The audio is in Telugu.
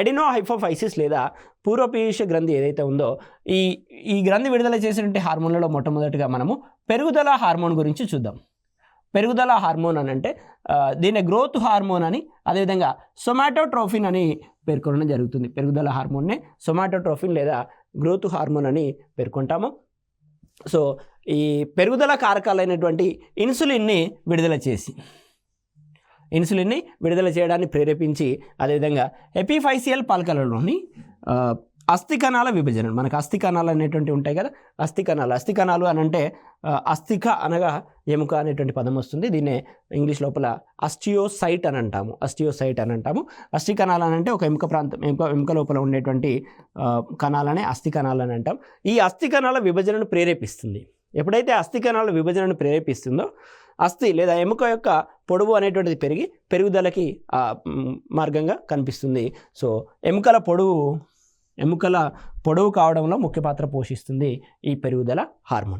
ఎడినో హైఫోఫైసిస్ లేదా పూర్వపీయూష గ్రంథి ఏదైతే ఉందో ఈ ఈ గ్రంథి విడుదల చేసినటువంటి హార్మోన్లలో మొట్టమొదటిగా మనము పెరుగుదల హార్మోన్ గురించి చూద్దాం. పెరుగుదల హార్మోన్ అని అంటే దీన్ని గ్రోత్ హార్మోన్ అని అదేవిధంగా సొమాటోట్రోఫిన్ అని పేర్కొనడం జరుగుతుంది. పెరుగుదల హార్మోన్నే సొమాటోట్రోఫిన్ లేదా గ్రోత్ హార్మోన్ అని పేర్కొంటాము. సో ఈ పెరుగుదల కారకాలైనటువంటి ఇన్సులిన్ని విడుదల చేసి ఇన్సులిన్ని విడుదల చేయడాన్ని ప్రేరేపించి అదేవిధంగా ఎపిఫైసియల్ పలకలలోని ఆ, అస్థి కణాల విభజన మనకు అస్థి కణాలు అనేటువంటి ఉంటాయి కదా. అస్థి కణాలు అస్థి కణాలు అని అంటే అస్థిక అనగా ఎముక అనేటువంటి పదం వస్తుంది. దీన్నే ఇంగ్లీష్ లోపల అస్టియోసైట్ అని అంటాము. అస్టియోసైట్ అని అంటాము. అస్థి కణాలు అని అంటే ఒక ఎముక ప్రాంతం ఎముక ఎముక లోపల ఉండేటువంటి కణాలనే అస్థి కణాలు అని అంటాం. ఈ అస్థి కణాల విభజనను ప్రేరేపిస్తుంది. ఎప్పుడైతే అస్థి కణాల విభజనను ప్రేరేపిస్తుందో అస్థి లేదా ఎముక యొక్క పొడవు అనేటువంటిది పెరిగి పెరుగుదలకి ఆ, మార్గంగా కనిపిస్తుంది. సో ఎముకల పొడవు ఎముకల పొడవు కావడంలో ముఖ్య పాత్ర పోషిస్తుంది ఈ పెరుగుదల హార్మోన్.